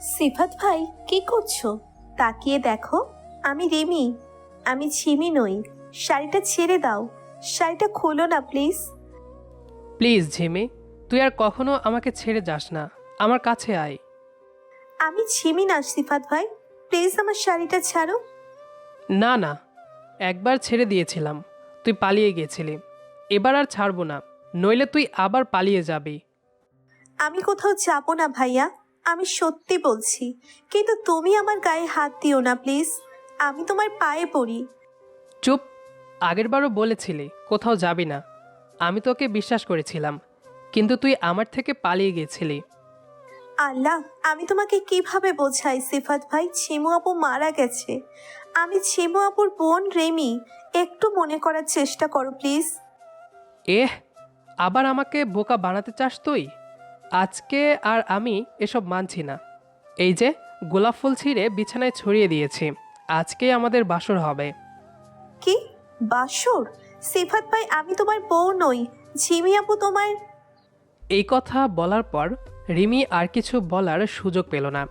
সিফাত ভাই কি করছ? তাকিয়ে দেখো আমি রিমি। আমি ঝিমি নই। শাড়িটা ছেড়ে দাও। শাড়িটা খোলো না প্লিজ। প্লিজ ঝিমি তুই আর কখনো আমাকে ছেড়ে যাস না। আমার কাছে আয়। আমি ঝিমি না সিফাত ভাই। প্লিজ আমার শাড়িটা ছাড়ো। না না। একবার ছেড়ে দিয়েছিলাম। তুই পালিয়ে গিয়েছিলি এবার আর ছাড়বো না। নইলে তুই আবার পালিয়ে যাবি। আমি কোথাও যাব না ভাইয়া। আমি সত্যি বলছি কিন্তু তুমি আমার গায়ে হাত দিও না প্লিজ। আমি তোমার পায়ে পড়ি। চুপ। আগেরবারও বলেছিলি কোথাও যাবি না। আমি তোকে বিশ্বাস করেছিলাম কিন্তু তুই আমার থেকে পালিয়ে গিয়েছিলি আল্লাহ আমি তোমাকে কীভাবে বোঝাই সিফাত ভাই? ছিমু আপু মারা গেছে। আমি ছিমু আপুর বোন রেমি একটু মনে করার চেষ্টা করো প্লিজ। এহ আবার আমাকে বোকা বানাতে চাস তুই? আজকে আর আমি এসব মানছি না। এই যে গোলাপ ফুল ছিঁড়ে বিছানায় ছড়িয়ে দিয়েছি। আজকেই আমাদের বাসর হবে। কি? বাসর? সিফাত ভাই আমি তোমার বউ নই। ঝিমি আপু তোমার এই কথা বলার পর রিমি আর কিছু বলার সুযোগ পেল না।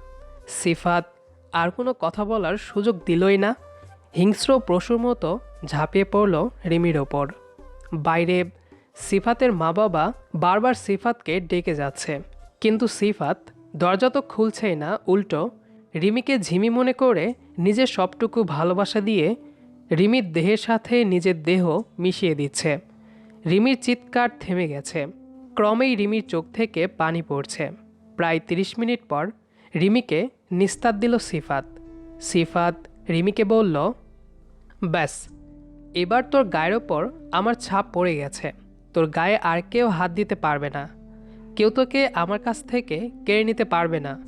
সিফাত আর কোনো কথা বলার সুযোগ দিলই না। হিংস্র পশুর মতো ঝাঁপিয়ে পড়ল রিমির ওপর। বাইরে সিফাতের মা বাবা বারবার সিফাতকে ডেকে যাচ্ছে। কিন্তু সিফাত দরজা তো খুলছেই না, উল্টো। রিমিকে ঝিমি মনে করে নিজের সবটুকু ভালোবাসা দিয়ে রিমির দেহের সাথে নিজের দেহ মিশিয়ে দিচ্ছে। রিমির চিৎকার থেমে গেছে। ক্রমেই রিমির চোখ থেকে পানি পড়ছে। প্রায় তিরিশ মিনিট পর রিমিকে নিস্তার দিল সিফাত। সিফাত রিমিকে বলল, ব্যাস, এবার তোর গায়ের ওপর আমার ছাপ পড়ে গেছে। তোর গায়ে আর কেউ হাত দিতে পারবে না। কেউ তোকে আমার কাছ থেকে কেড়ে নিতে পারবে না।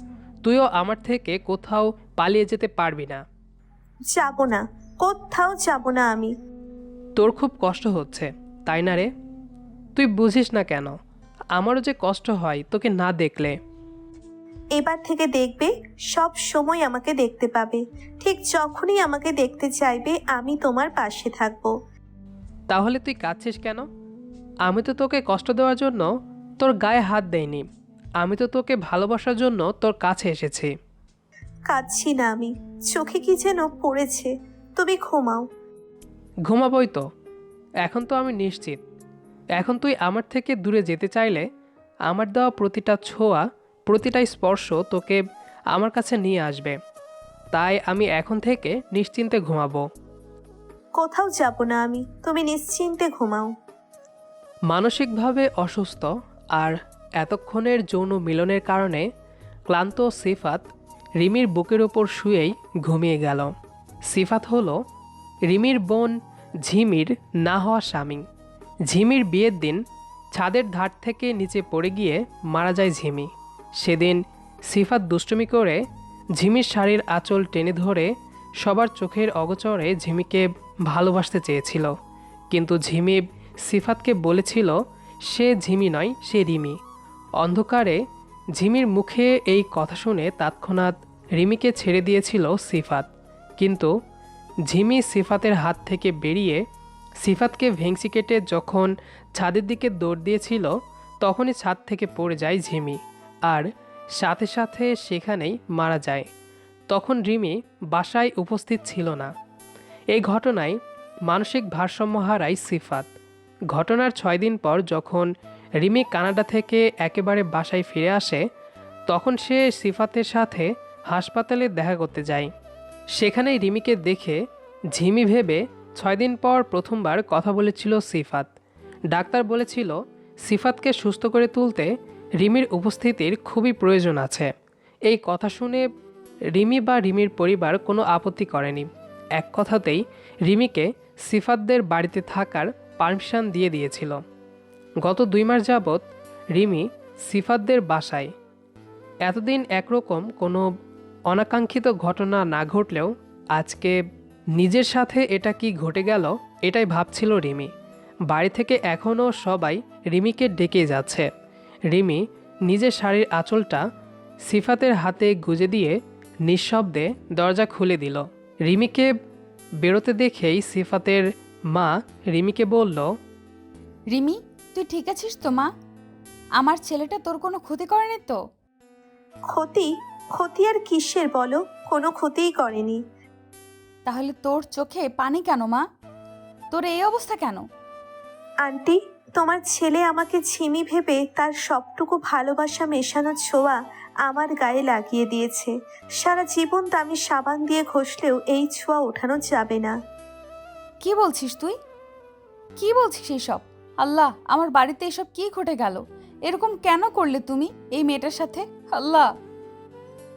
তুইও আমার থেকে কোথাও পালিয়ে যেতে পারবি না। যাব না কোথাও যাব না আমি। তোর খুব কষ্ট হচ্ছে তাই না রে? তুই বুঝিস না কেন আমারও যে কষ্ট হয় তোকে না দেখলে। এবার থেকে দেখবে সব সময় আমাকে দেখতে পাবে। ঠিক যখনই আমাকে দেখতে চাইবে আমি তোমার পাশে থাকব। তাহলে তুই কাঁদছিস কেন? আমি তো তোকে কষ্ট দেওয়ার জন্য তোর গায়ে হাত দেইনি। আমি তো তোকে ভালোবাসার জন্য তোর কাছে এসেছি। কাঁদছি না আমি। চোখে কি যেন পড়েছে। তুমি ঘুমাও। ঘুমাবই তো। এখন তো আমি নিশ্চিত। এখন তুই আমার থেকে দূরে যেতে চাইলে আমার দেওয়া প্রতিটা ছোঁয়া প্রতিটা স্পর্শ তোকে আমার কাছে নিয়ে আসবে। তাই আমি এখন থেকে নিশ্চিন্তে ঘুমাবো। কোথাও যাব না আমি। তুমি নিশ্চিন্তে ঘুমাও। মানসিকভাবে অসুস্থ আর এতক্ষণের যৌন মিলনের কারণে ক্লান্ত সিফাত রিমির বুকের ওপর শুয়েই ঘুমিয়ে গেল। সিফাত হল রিমির বোন ঝিমির না হওয়া স্বামী। ঝিমির বিয়ের দিন ছাদের ধার থেকে নিচে পড়ে গিয়ে মারা যায় ঝিমি। সেদিন সিফাত দুষ্টুমি করে ঝিমির শাড়ির আঁচল টেনে ধরে সবার চোখের অগচরে ঝিমিকে ভালোবাসতে চেয়েছিল। কিন্তু ঝিমি সিফাতকে বলেছিল, সে ঝিমি নয়, সে রিমি। অন্ধকারে ঝিমির মুখে এই কথা শুনে তৎক্ষণাৎ রিমিকে ছেড়ে দিয়েছিল সিফাত। কিন্তু ঝিমি সিফাতের হাত থেকে বেরিয়ে সিফাতকে ভেংসি কেটে যখন ছাদের দিকে দৌড় দিয়েছিল, তখনই ছাদ থেকে পড়ে যায় ঝিমি আর সাথে সাথে সেখানেই মারা যায়। তখন রিমি বাসায় উপস্থিত ছিল না। এই ঘটনায় মানসিক ভারসাম্য হারায় সিফাত। ঘটনার ছয় দিন পর যখন রিমি কানাডা থেকে একেবারে বাসায় ফিরে আসে, তখন সে সিফাতের সাথে হাসপাতালে দেখা করতে যায়। সেখানেই রিমিকে দেখে ঝিমি ভেবে ছয় দিন পর প্রথমবার কথা বলেছিল সিফাত। ডাক্তার বলেছিল, সিফাতকে সুস্থ করে তুলতে রিমির উপস্থিতির খুবই প্রয়োজন আছে। এই কথা শুনে রিমি বা রিমির পরিবার কোনো আপত্তি করেনি। এক কথাতেই রিমিকে সিফাতদের বাড়িতে থাকার পারমিশন দিয়ে দিয়েছিল। গত দুই মাস যাবৎ রিমি সিফাতদের বাসায়। এতদিন একরকম কোনো অনাকাঙ্ক্ষিত ঘটনা না ঘটলেও আজকে নিজের সাথে এটা কি ঘটে গেল, এটাই ভাবছিল রিমি। বাড়ি থেকে এখনও সবাই রিমিকে ডেকে যাচ্ছে। রিমি নিজের শাড়ির আঁচলটা সিফাতের হাতে গুজে দিয়ে নিঃশব্দে দরজা খুলে দিল। রিমিকে বেরোতে দেখেই সিফাতের মা রিমিকে বলল রিমি তুই ঠিক আছিস তো মা? আমার ছেলেটা তোর কোনো ক্ষতি করেনি তো? ক্ষতি? ক্ষতি আর কিসের বলো? কোনো ক্ষতিই করেনি। তাহলে তোর চোখে পানি কেন মা? তোর এই অবস্থা কেন? আন্টি তোমার ছেলে আমাকে ঝিমি ভেবে তার সবটুকু ভালোবাসা মেশানো ছোঁয়া আমার গায়ে লাগিয়ে দিয়েছে। সারা জীবন তো আমি সাবান দিয়ে ঘষলেও এই ছোঁয়া ওঠানো যাবে না। কি বলছিস তুই? কি বলছিস এইসব? আল্লাহ আমার বাড়িতে এসব কি ঘটে গেল? এরকম কেন করলে তুমি এই মেয়েটার সাথে? আল্লাহ।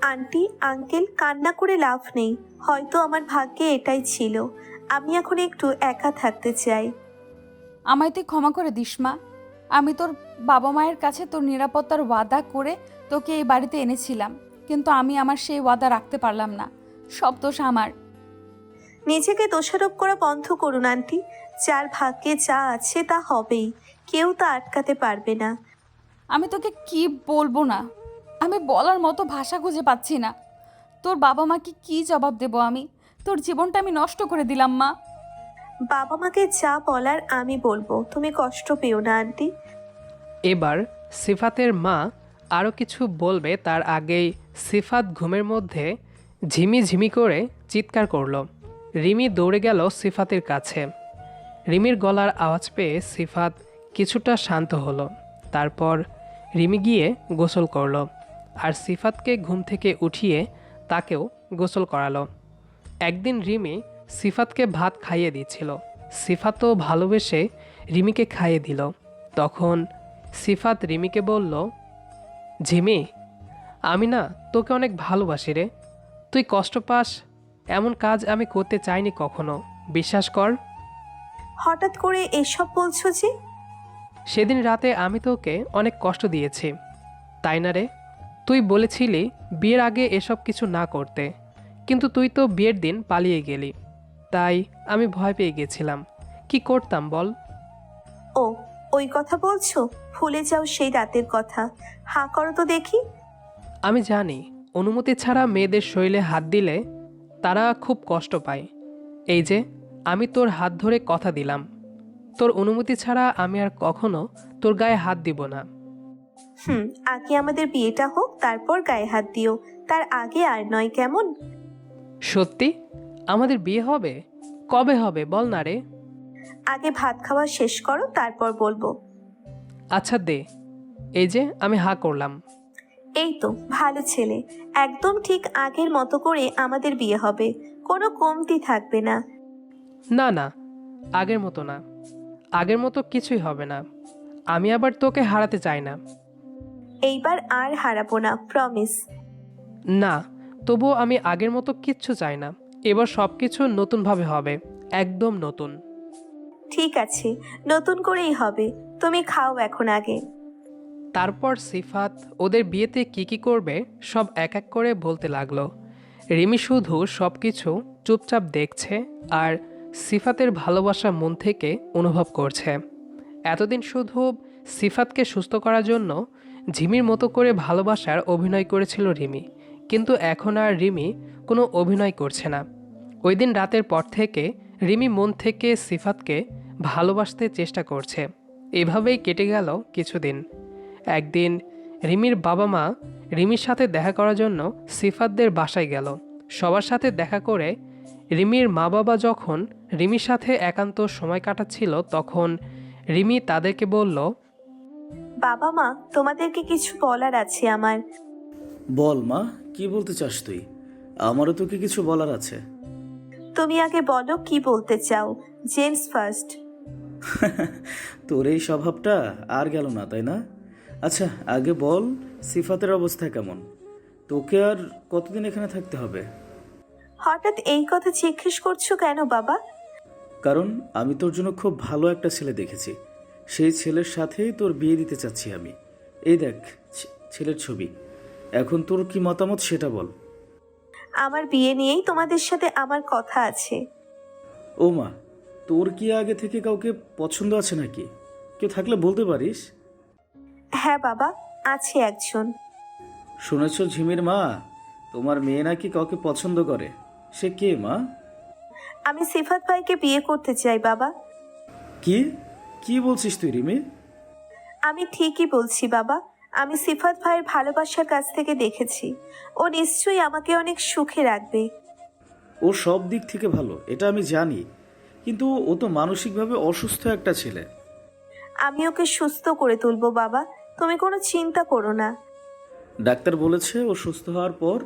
আন্টি আঙ্কেল কান্না করে লাভ নেই। হয়তো আমার ভাগ্যে এটাই ছিল। আমি এখন একটু একা থাকতে চাই। আমায় তুই ক্ষমা করে দিস মা। আমি তোর বাবা মায়ের কাছে তোর নিরাপত্তার ওয়াদা করে তোকে এই বাড়িতে এনেছিলাম। কিন্তু আমি আমার সেই ওয়াদা রাখতে পারলাম না। সব দোষ আমার। নিজেকে দোষারোপ করা বন্ধ করুন আন্টি। যার ভাগ্যে যা আছে তা হবেই। কেউ তা আটকাতে পারবে না। আমি তোকে কি বলব না? আমি বলার মতো ভাষা খুঁজে পাচ্ছি না। তোর বাবা মাকে কি জবাব দেব আমি? তোর জীবনটা আমি নষ্ট করে দিলাম মা। বাবা মাকে যা বলার আমি বলব। তুমি কষ্ট পেও না আন্টি। এবার সিফাতের মা আরও কিছু বলবে তার আগেই সিফাত ঘুমের মধ্যে ঝিমি ঝিমি করে চিৎকার করল। রিমি দৌড়ে গেল সিফাতের কাছে। রিমির গলার আওয়াজ পেয়ে সিফাত কিছুটা শান্ত হলো। তারপর রিমি গিয়ে গোসল করল আর সিফাতকে ঘুম থেকে উঠিয়ে তাকেও গোসল করালো। একদিন রিমি সিফাতকে ভাত খাইয়ে দিচ্ছিল। সিফাতও ভালোবেসে রিমিকে খাইয়ে দিল। তখন সিফাত রিমিকে বলল, ঝিমি, আমি না তোকে অনেক ভালোবাসি রে। তুই কষ্ট পাস এমন কাজ আমি করতে চাইনি কখনো। বিশ্বাস কর। হঠাৎ করে এসব বলছো যে? সেদিন রাতে আমি তোকে অনেক কষ্ট দিয়েছি। তাই না রে? তুই বলেছিলি বিয়ের আগে এসব কিছু না করতে। কিন্তু তুই তো বিয়ের দিন পালিয়ে গেলি। তাই আমি ভয় পেয়ে গেছিলাম। কি করতাম বল? ও ওই কথা বলছো? ভুলে যাও সেই রাতের কথা। হাঁ করো তো দেখি। আমি জানি অনুমতি ছাড়া মেয়েদের শরীরে হাত দিলে তারা খুব কষ্ট পায়। এই যে আমি তোর হাত ধরে কথা দিলাম। তোর অনুমতি ছাড়া আমি আর কখনো তোর গায়ে হাত দিব না। হুম আগে আমাদের বিয়েটা হোক তারপর গায়ে হাত দিও। তার আগে আর নয় কেমন? সত্যি? আমাদের বিয়ে হবে? কবে হবে বল না রে। আগে ভাত খাওয়া শেষ করো তারপর বলব। আচ্ছা দে। এই যে আমি হা করলাম। এই তো ভালো ছেলে। একদম ঠিক আগের মতো করে আমাদের বিয়ে হবে। কোনো কমতি থাকবে না। না না আগের মতো না। আগের মতো কিছুই হবে না। আমি আবার তোকে হারাতে চাই না। এইবার আর হারাবো না প্রমিস না তবুও আমি আগের মতো কিচ্ছু চাই না। এবার সব কিছু নতুনভাবে হবে একদম নতুন। ঠিক আছে নতুন করেই হবে। তুমি খাও এখন আগে। তারপর সিফাত ওদের বিয়েতে কি কি করবে, সব এক এক করে বলতে লাগল। রিমি শুধু সব কিছু চুপচাপ দেখছে আর সিফাতের ভালোবাসা মন থেকে অনুভব করছে। এতদিন শুধু সিফাতকে সুস্থ করার জন্য ঝিমির মতো করে ভালোবাসার অভিনয় করেছিল রিমি, কিন্তু এখন আর রিমি কোনো অভিনয় করছে না। ওই দিন রাতের পর থেকে রিমি মন থেকে সিফাতকে ভালোবাসতে চেষ্টা করছে। এভাবেই কেটে গেল কিছুদিন। একদিন রিমির বাবা মা রিমির সাথে দেখা করার জন্য সিফাতদের বাসায় গেল। সবার সাথে দেখা করে রিমির মা বাবা যখন রিমির সাথে একান্ত সময় কাটাচ্ছিল তখন রিমি তাদেরকে বলল বাবা মা তোমাদেরকে কিছু বলার আছে আমার। বল মা কি বলতে চাস তুই? আমারও তোকে কিছু বলার আছে। তুমি আগে বলো কি বলতে চাও জেমস ফার্স্ট। তোর এই স্বভাবটা আর গেল না তাই না? আচ্ছা আগে বল সিফাতের অবস্থা কেমন? তোকে আর কতদিন এখানে থাকতে হবে? হঠাৎ এই কথা জিজ্ঞেস করছ কেন বাবা? কারণ আমি তোর জন্য খুব ভালো একটা ছেলে দেখেছি। সেই ছেলের সাথেই তোর বিয়ে দিতে চাচ্ছি আমি। এই দেখ ছে- ছেলের ছবি। এখন তোর কি মতামত সেটা বল। আমার বিয়ে নিয়েই তোমাদের সাথে আমার কথা আছে। ও মা তোর কি আগে থেকে কাউকে পছন্দ আছে নাকি? কেউ থাকলে বলতে পারিস? হ্যাঁ বাবা আছে একজন। শুনেছ ঝিমির মা? তোমার মেয়ে নাকি কাউকে পছন্দ করে। সে কে মা? আমি সিফাত ভাইকে বিয়ে করতে চাই বাবা। কি? কি বলছিস তুই রিমি? আমি ঠিকই বলছি বাবা আমি সিফাত ভাইয়ের ভালোবাসার কাছ থেকে দেখেছি। ও নিশ্চয়ই আমাকে অনেক সুখে রাখবে। ও সব দিক থেকে ভালো এটা আমি জানি। কিন্তু ও তো মানসিকভাবে অসুস্থ একটা ছেলে। আমি ওকে সুস্থ করে তুলবো বাবা তুমি কোনো চিন্তা করো না। ডাক্তার বলেছে ও সুস্থ হওয়ার পর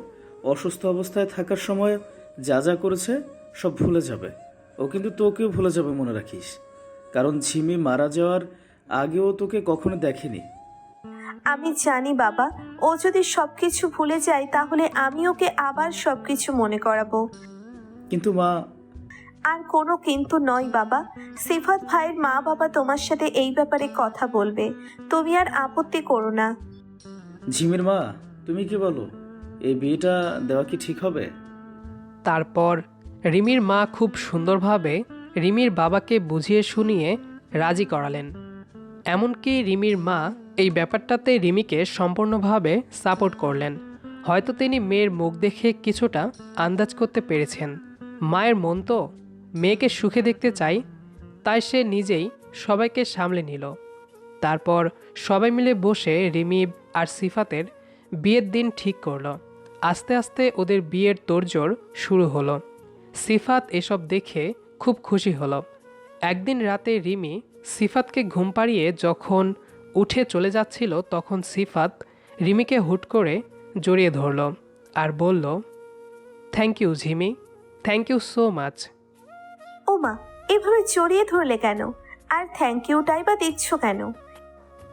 অসুস্থ অবস্থায় থাকার সময় যা যা করেছে সব ভুলে যাবে। ও কিন্তু তোকেও ভুলে যাবে মনে রাখিস। কারণ ঝিমি মারা যাওয়ার আগেও তোকে কখনো দেখেনি। আমি জানি বাবা ও যদি সবকিছু ভুলে যায় তাহলে আমি ওকে আবার সবকিছু মনে করাবো। কিন্তু মা আর কোনো কিন্তু নয় বাবা। সিফাত ভাইয়ের মা বাবা তোমার সাথে এই ব্যাপারে কথা বলবে। তুমি আর আপত্তি করো না। ঝিমির মা তুমি কি বলো? এই বিয়েটা দেওয়া কি ঠিক হবে? তারপর রিমির মা খুব সুন্দরভাবে রিমির বাবাকে বুঝিয়ে শুনিয়ে রাজি করালেন। এমনকি রিমির মা এই ব্যাপারটাতে রিমিকে সম্পূর্ণভাবে সাপোর্ট করলেন। হয়তো তিনি মেয়ের মুখ দেখে কিছুটা আন্দাজ করতে পেরেছেন। মায়ের মন তো মেয়েকে সুখে দেখতে চাই, তাই সে নিজেই সবাইকে সামলে নিল। তারপর সবাই মিলে বসে রিমি আর সিফাতের বিয়ের দিন ঠিক করল। আস্তে আস্তে ওদের বিয়ের তোড়জোড় শুরু হলো। সিফাত এসব দেখে খুব খুশি হলো। একদিন রাতে রিমি সিফাতকে ঘুম পাড়িয়ে যখন উঠে চলে যাচ্ছিল, তখন সিফাত রিমিকে হুট করে জড়িয়ে ধরল আর বলল thank you Jhimi thank you so much মা এভাবে জড়িয়ে ধরলে কেন? আর থ্যাংক ইউটাই বা দিচ্ছ কেন?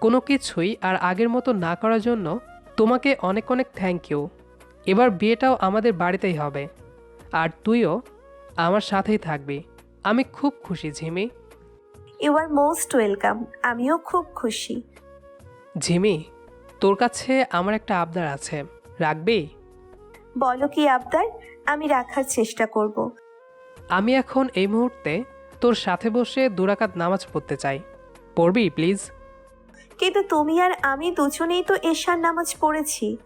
কোনো কিছুই আর আগের মতো না করার জন্য তোমাকে অনেক অনেক থ্যাংক ইউ এবার বিয়েটাও আমাদের বাড়িতেই হবে। আর তুইও আমার সাথেই থাকবি। আমি খুব খুশি ঝিমি। ইউ আর মোস্ট ওয়েলকাম আমিও খুব খুশি। ঝিমি তোর কাছে আমার একটা আবদার আছে। রাখবি? বলো কি আবদার? আমি রাখার চেষ্টা করব। আমি এখন এই মুহূর্তে তোর সাথে বসে দুরাকাত নামাজ পড়তে চাই। পড়বি প্লিজ? কিন্তু তুমি আর আমি দুজনেই তো এশার নামাজ পড়েছি।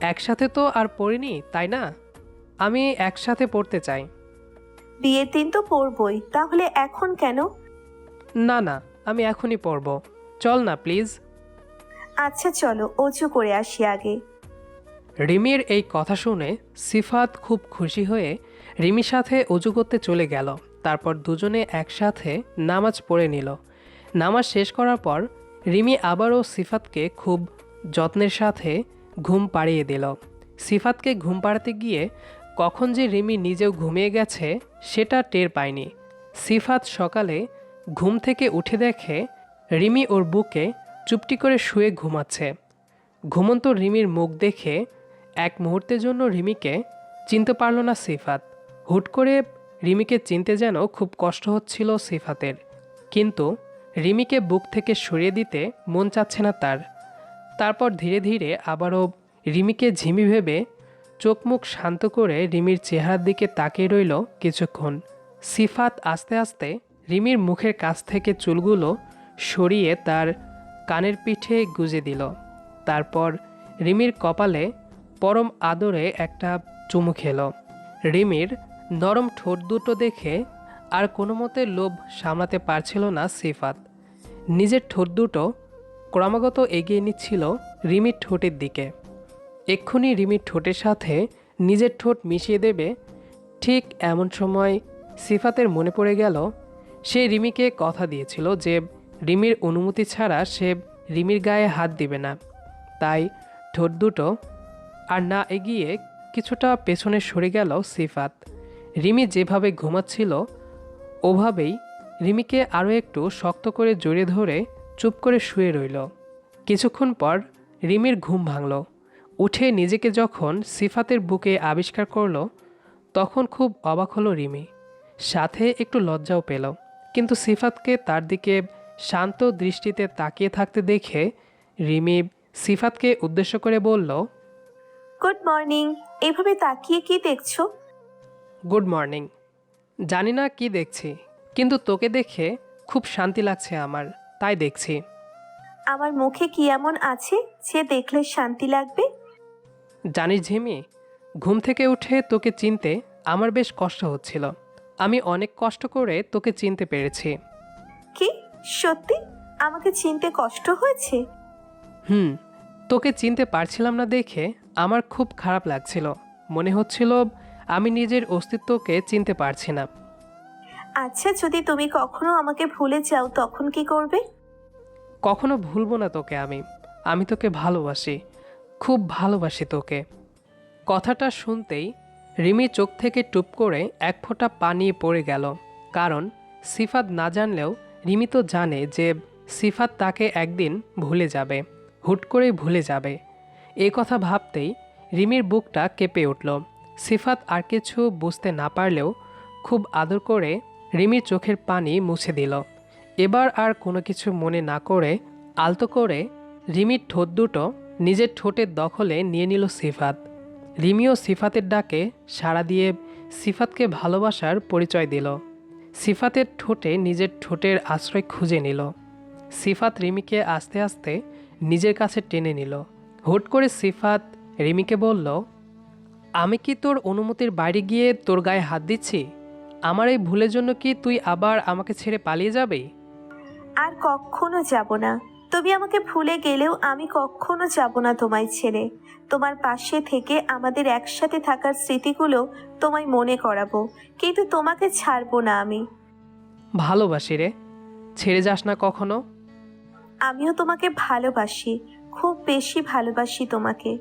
একসাথে তো আর পড়িনি তাই না? আমি একসাথে পড়তে চাই। বিয়ের দিন তো পড়বই তাহলে এখন কেন? না না আমি এখনই পড়ব। চল না প্লিজ? আচ্ছা চলো অজু করে আসি আগে। রিমির এই কথা শুনে সিফাত খুব খুশি হয়ে রিমির সাথে অজু করতে চলে গেল। তারপর দুজনে একসাথে নামাজ পড়ে নিল। নামাজ শেষ করার পর রিমি আবারও সিফাতকে খুব যত্নের সাথে ঘুম পাড়িয়ে দিল। সিফাতকে ঘুম পাড়াতে গিয়ে কখন যে রিমি নিজেও ঘুমিয়ে গেছে সেটা টের পায়নি। সিফাত সকালে ঘুম থেকে উঠে দেখে রিমি ওর বুকে চুপটি করে শুয়ে ঘুমাচ্ছে। ঘুমন্ত রিমির মুখ দেখে এক মুহূর্তের জন্য রিমিকে চিনতে পারল না সিফাত। হুট করে রিমিকে চিনতে যেন খুব কষ্ট হচ্ছিল সিফাতের। কিন্তু রিমিকে বুক থেকে সরিয়ে দিতে মন চাচ্ছে না তার। তারপর ধীরে ধীরে আবারও রিমিকে ঝিমি ভেবে চোখ মুখ শান্ত করে রিমির চেহারার দিকে তাকিয়ে রইল কিছুক্ষণ। সিফাত আস্তে আস্তে রিমির মুখের কাছ থেকে চুলগুলো সরিয়ে তার কানের পিঠে গুজে দিল। তারপর রিমির কপালে পরম আদরে একটা চুমু খেলো। রিমির নরম ঠোঁট দুটো দেখে আর কোনো মতে লোভ সামলাতে পারছিল না সিফাত। নিজের ঠোঁট দুটো ক্রমাগত এগিয়ে নিচ্ছিল রিমির ঠোঁটের দিকে। এক্ষুনি রিমির ঠোঁটের সাথে নিজের ঠোঁট মিশিয়ে দেবে, ঠিক এমন সময় সিফাতের মনে পড়ে গেল, সে রিমিকে কথা দিয়েছিল যে রিমির অনুমতি ছাড়া সে রিমির গায়ে হাত দিবে না। তাই ঠোঁট দুটো আর না এগিয়ে কিছুটা পেছনে সরে গেল সিফাত। রিমি যেভাবে ঘুমাচ্ছিল, ওভাবেই রিমিকে আরও একটু শক্ত করে জড়িয়ে ধরে চুপ করে শুয়ে রইল। কিছুক্ষণ পর রিমির ঘুম ভাঙল। উঠে নিজেকে যখন সিফাতের বুকে আবিষ্কার করল, তখন খুব অবাক হলো রিমি। সাথে একটু লজ্জাও পেল। কিন্তু সিফাতকে তার দিকে শান্ত দৃষ্টিতে তাকিয়ে থাকতে দেখে রিমি সিফাতকে উদ্দেশ্য করে বলল, গুড মর্নিং। এভাবে তাকিয়ে কি দেখছ? Good morning. জানি না কি দেখছি কিন্তু তোকে দেখে খুব শান্তি লাগছে আমার তাই দেখছি। আমার মুখে কি এমন আছে যে দেখলে শান্তি লাগবে? জানিস ঝিমি ঘুম থেকে উঠে তোকে চিনতে আমার বেশ কষ্ট হচ্ছিল। আমি অনেক কষ্ট করে তোকে চিনতে পেরেছি। কি? সত্যি? আমাকে চিনতে কষ্ট হয়েছে? হুম তোকে চিনতে পারছিলাম না দেখে আমার খুব খারাপ লাগছিল। মনে হচ্ছিল আমি নিজের অস্তিত্বকে চিনতে পারছি না। আচ্ছা যদি তুমি কখনো আমাকে ভুলে যাও তখন কি করবে? কখনো ভুলবো না তোকে আমি। আমি তোকে ভালোবাসি খুব ভালোবাসি তোকে। কথাটা শুনতেই রিমি চোখ থেকে টুপ করে এক ফোঁটা পানি পড়ে গেল। কারণ সিফাত না জানলেও রিমি তো জানে যে সিফাত তাকে একদিন ভুলে যাবে হুট করেই ভুলে যাবে। এই কথা ভাবতেই রিমির বুকটা কেঁপে উঠল। সিফাত আর কিছু বুঝতে না পারলেও খুব আদর করে রিমির চোখের পানি মুছে দিল। এবার আর কোনো কিছু মনে না করে আলতো করে রিমির ঠোঁট দুটো নিজের ঠোঁটের দখলে নিয়ে নিল সিফাত। রিমিও সিফাতের ডাকে সাড়া দিয়ে সিফাতকে ভালোবাসার পরিচয় দিল। সিফাতের ঠোঁটে নিজের ঠোঁটের আশ্রয় খুঁজে নিল। সিফাত রিমিকে আস্তে আস্তে নিজের কাছে টেনে নিল। হুট করে সিফাত রিমিকে বলল আমি কি তোর অনুমতির বাইরে গিয়ে তোর গায়ে হাত দিচ্ছি? আমার এই ভুলের জন্য কি তুই আবার আমাকে ছেড়ে পালিয়ে যাবে? আর কখনো যাব না। তুমি আমাকে ভুলে গেলেও আমি কখনো যাব না তোমায় ছেড়ে। তোমার পাশে থেকে আমাদের একসাথে থাকার স্মৃতিগুলো তোমায় মনে করাবো। কিন্তু তোমাকে ছাড়বো না আমি। ভালোবাসি রে। ছেড়ে যাস না কখনো? আমিও তোমাকে ভালোবাসি। খুব বেশি ভালোবাসি তোমাকে।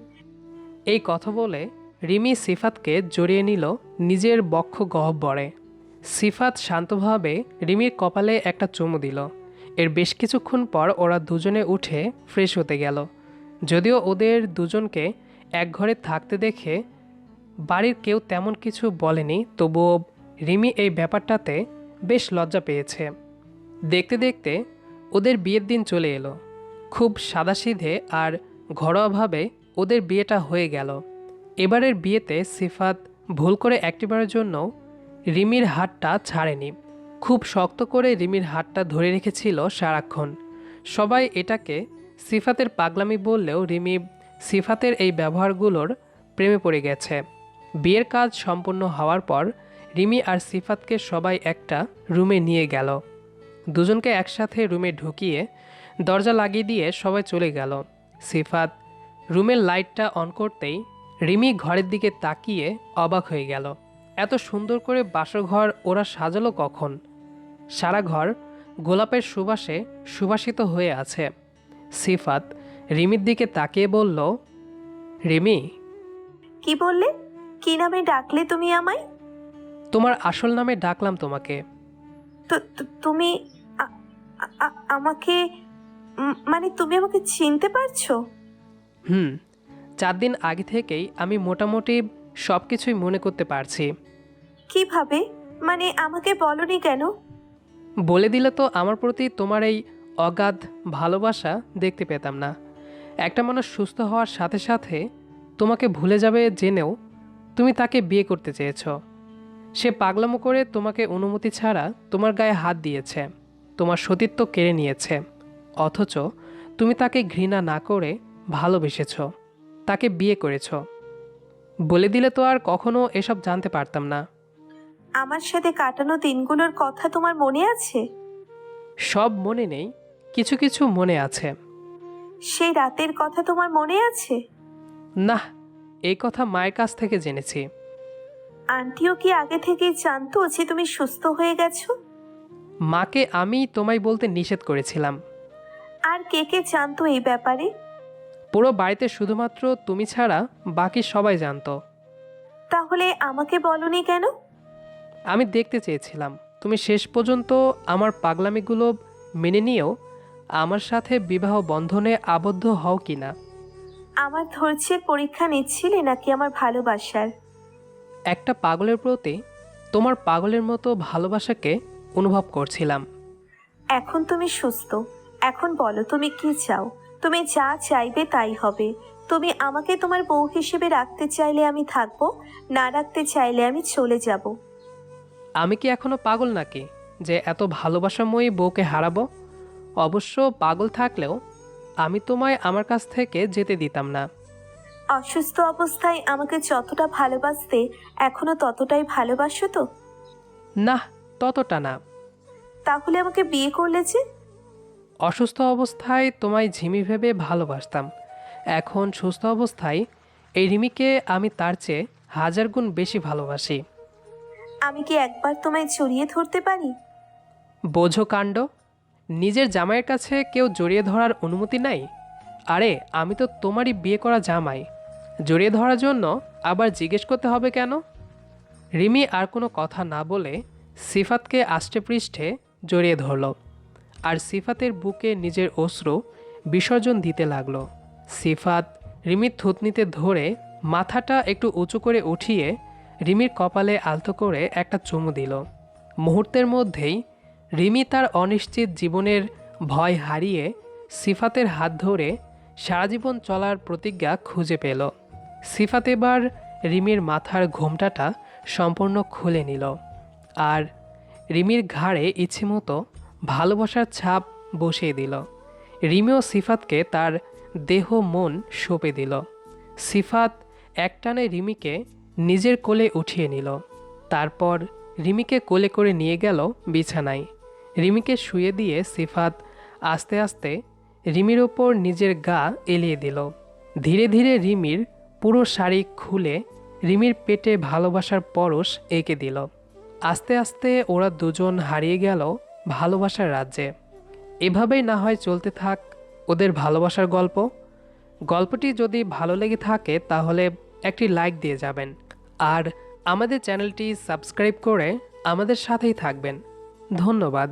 এই কথা বলে রিমি সিফাতকে জড়িয়ে নিল নিজের বক্ষ গহ্বরে। সিফাত শান্তভাবে রিমির কপালে একটা চুমু দিল। এর বেশ কিছুক্ষণ পর ওরা দুজনে উঠে ফ্রেশ হতে গেল। যদিও ওদের দুজনকে এক ঘরে থাকতে দেখে বাড়ির কেউ তেমন কিছু বলেনি, তবুও রিমি এই ব্যাপারটাতে বেশ লজ্জা পেয়েছে। দেখতে দেখতে ওদের বিয়ের দিন চলে এলো। খুব সাদাসিধে আর ঘরোয়াভাবে ওদের বিয়েটা হয়ে গেল। এবারের বিয়েতে সিফাত ভুল করে একটিবারের জন্য রিমির হাতটা ছাড়েনি। খুব শক্ত করে রিমির হাতটা ধরে রেখেছিল সারাক্ষণ। সবাই এটাকে সিফাতের পাগলামি বললেও রিমি সিফাতের এই ব্যবহারগুলোর প্রেমে পড়ে গেছে। বিয়ের কাজ সম্পূর্ণ হওয়ার পর রিমি আর সিফাতকে সবাই একটা রুমে নিয়ে গেল। দুজনকে একসাথে রুমে ঢুকিয়ে দরজা লাগিয়ে দিয়ে সবাই চলে গেল। সিফাত রুমের লাইটটা অন করতেই রিমি ঘরের দিকে তাকিয়ে অবাক হয়ে গেল। এত সুন্দর করে বাসরঘর ওরা সাজালো কখন? সারা ঘর গোলাপের সুবাসে সুবাসিত হয়ে আছে। সিফাত রিমির দিকে তাকিয়ে বলল রিমি? কি বললে? কি নামে ডাকলে তুমি আমায়? তোমার আসল নামে ডাকলাম তোমাকে। তো তো- তুমি আ- আ- আ- আমাকে উম, মানে তুমি আমাকে চিনতে পারছ? হুম চার দিন আগে থেকেই আমি মোটামুটি সব কিছুই মনে করতে পারছি। কীভাবে? মানে আমাকে বলনি কেন? বলে দিলে তো আমার প্রতি তোমার এই অগাধ ভালোবাসা দেখতে পেতাম না। একটা মানুষ সুস্থ হওয়ার সাথে সাথে তোমাকে ভুলে যাবে জেনেও তুমি তাকে বিয়ে করতে চেয়েছ। সে পাগলামো করে তোমাকে অনুমতি ছাড়া তোমার গায়ে হাত দিয়েছে তোমার সতীত্ব কেড়ে নিয়েছে অথচ তুমি তাকে ঘৃণা না করে ভালোবেসেছ। তাকে বিয়ে করেছ। বলে দিলে তো আর কখনো এসব জানতে পারতাম না। আমার সাথে কাটানো দিনগুলোর কথা তোমার মনে আছে? সব মনে নেই কিছু কিছু মনে আছে। সেই রাতের কথা তোমার মনে আছে? না এই কথা মায়ের কাছ থেকে জেনেছি। আন্টিও কি আগে থেকেই জানতো যে তুমি সুস্থ হয়ে গেছো? মাকে আমি তোমায় বলতে নিষেধ করেছিলাম। আর কে কে জানতো এই ব্যাপারে? পুরো বাড়িতে শুধুমাত্র তুমি ছাড়া বাকি সবাই জানতো। তাহলে আমাকে বলনি কেন? আমি দেখতে চেয়েছিলাম। তুমি শেষ পর্যন্ত আমার পাগলামিগুলো মেনে নিয়েও আমার সাথে বিবাহ বন্ধনে আবদ্ধ হও কি না। আমার ধৈর্যের পরীক্ষা নিচ্ছিলে নাকি আমার ভালোবাসার? একটা পাগলের প্রতি তোমার পাগলের মতো ভালোবাসাকে অনুভব করছিলাম। এখন তুমি সুস্থ। এখন বলো তুমি কি চাও? তুমি যা চাইবে তাই হবে। তুমি আমাকে তোমার বউ হিসেবে রাখতে চাইলে আমি থাকব না রাখতে চাইলে আমি চলে যাব। আমি কি এখনও পাগল নাকি যে এত ভালোবাসাময়ী বউকে হারাবো? অবশ্য পাগল থাকলেও আমি তোমায় আমার কাছ থেকে যেতে দিতাম না। অসুস্থ অবস্থায় আমাকে যতটা ভালোবাসতে এখনও ততটাই ভালোবাসো তো? না ততটা না। তাহলে আমাকে বিয়ে করলে যে? অসুস্থ অবস্থায় তোমায় ঝিমি ভেবে ভালোবাসতাম। এখন সুস্থ অবস্থায় এই রিমিকে আমি তার চেয়ে হাজার গুণ বেশি ভালোবাসি। আমি কি একবার তোমায় জড়িয়ে ধরতে পারি? বোঝো কাণ্ড নিজের জামাইয়ের কাছে কেউ জড়িয়ে ধরার অনুমতি নাই? আরে আমি তো তোমারই বিয়ে করা জামাই। জড়িয়ে ধরার জন্য আবার জিজ্ঞেস করতে হবে কেন? রিমি আর কোনো কথা না বলে সিফাতকে আষ্টে পৃষ্ঠে জড়িয়ে ধরল। আর সিফাতের বুকে নিজের অশ্রু বিসর্জন দিতে লাগল। সিফাত রিমির থুতনিতে ধরে মাথাটা একটু উঁচু করে উঠিয়ে রিমির কপালে আলতো করে একটা চুমু দিল। মুহূর্তের মধ্যেই রিমি তার অনিশ্চিত জীবনের ভয় হারিয়ে সিফাতের হাত ধরে সারা জীবন চলার প্রতিজ্ঞা খুঁজে পেল। সিফাত এবার রিমির মাথার ঘোমটাটা সম্পূর্ণ খুলে নিল। আর রিমির ঘাড়ে ইচ্ছেমতো ভালোবাসার ছাপ বসিয়ে দিল। রিমিও সিফাতকে তার দেহ মন সঁপে দিল। সিফাত একটানে রিমিকে নিজের কোলে উঠিয়ে নিল। তারপর রিমিকে কোলে করে নিয়ে গেল বিছানায়। রিমিকে শুয়ে দিয়ে সিফাত আস্তে আস্তে রিমির ওপর নিজের গা এলিয়ে দিল। ধীরে ধীরে রিমির পুরো শাড়ি খুলে রিমির পেটে ভালোবাসার পরশ এঁকে দিল। আস্তে আস্তে ওরা দুজন হারিয়ে গেল ভালোবাসার রাজ্যে। এভাবেই না হয় চলতে থাক ওদের ভালোবাসার গল্প। গল্পটি যদি ভালো লেগে থাকে তাহলে একটি লাইক দিয়ে যাবেন। আর আমাদের চ্যানেলটি সাবস্ক্রাইব করে আমাদের সাথেই থাকবেন। ধন্যবাদ।